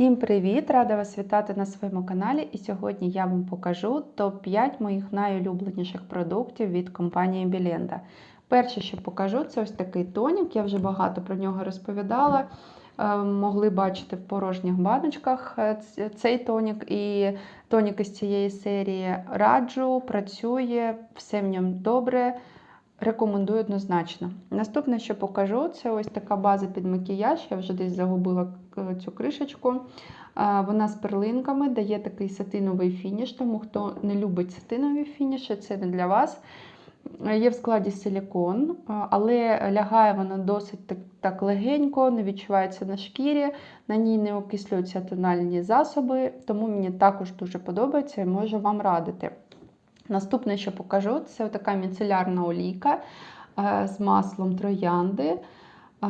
Всім привіт! Рада вас вітати на своєму каналі. І сьогодні я вам покажу топ-5 моїх найулюбленіших продуктів від компанії Біленда. Перше, що покажу, це ось такий тонік. Я вже багато про нього розповідала. Е, Могли бачити в порожніх баночках е, цей тонік і тонік із цієї серії. Раджу, працює, все в ньому добре. Рекомендую однозначно. Наступне, що покажу, це ось така база під макіяж. Я вже десь загубила цю кришечку. Вона з перлинками, дає такий сатиновий фініш, тому хто не любить сатинові фініші, це не для вас. Е, Є в складі силікон, але лягає вона досить так, так легенько, не відчувається на шкірі, на ній не окислюються тональні засоби, тому мені також дуже подобається і можу вам радити. Наступне, що покажу, це така міцелярна олійка е, з маслом троянди. Е,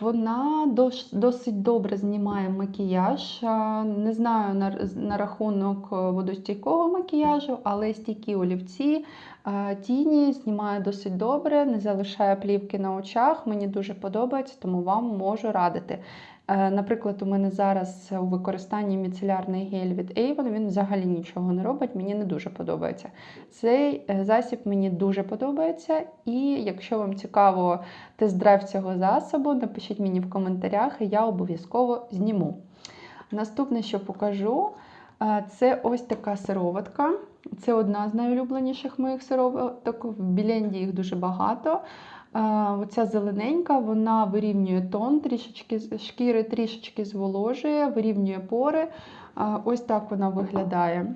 Вона досить добре знімає макіяж. Е, Не знаю на, рахунок е, водостійкого макіяжу, але стійкі олівці, е, тіні знімає досить добре, не залишає плівки на очах. Мені дуже подобається, тому вам можу радити. Е, Наприклад, у мене зараз у використанні міцелярний гель від Avon, він взагалі нічого не робить, мені не дуже подобається. Цей е, засіб мені дуже подобається, і якщо вам цікаво тест-драйв цього засобу, напишіть мені в коментарях, і я обов'язково зніму. Наступне, що покажу, е, це ось така сироватка. Це одна з найулюбленіших моїх сироваток. В Біленді їх дуже багато. Е, Оця зелененька, вона вирівнює тон, трішечки шкіри трішечки зволожує, вирівнює пори. Е, Ось так вона виглядає.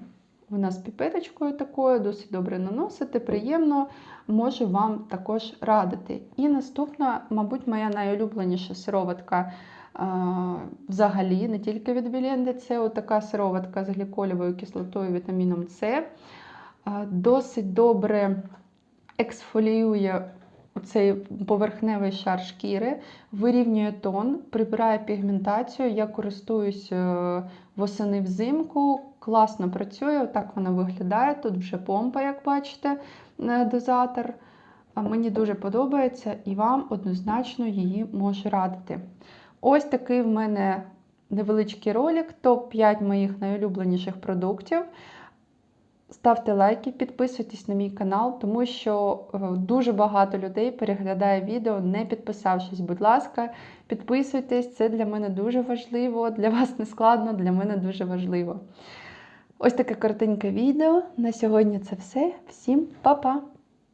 Вона з піпеточкою такою, досить добре наносити, приємно, можу вам також радити. І наступна, мабуть, моя найулюбленіша сироватка е, взагалі, не тільки від Біленди, це отака сироватка з гліколівою кислотою, вітаміном С. Досить добре ексфоліює цей поверхневий шар шкіри, вирівнює тон, прибирає пігментацію. Я користуюсь е, восени взимку, класно працює, отак вона виглядає. Тут вже помпа, як бачите, дозатор. Мені дуже подобається і вам однозначно її можу радити. Ось такий в мене невеличкий ролик, топ-5 моїх найулюбленіших продуктів. Ставте лайки, підписуйтесь на мій канал, тому що е, дуже багато людей переглядає відео, не підписавшись. Будь ласка, підписуйтесь, це для мене дуже важливо, для вас не складно, для мене дуже важливо. Ось таке коротеньке відео. На сьогодні це все. Всім па-па!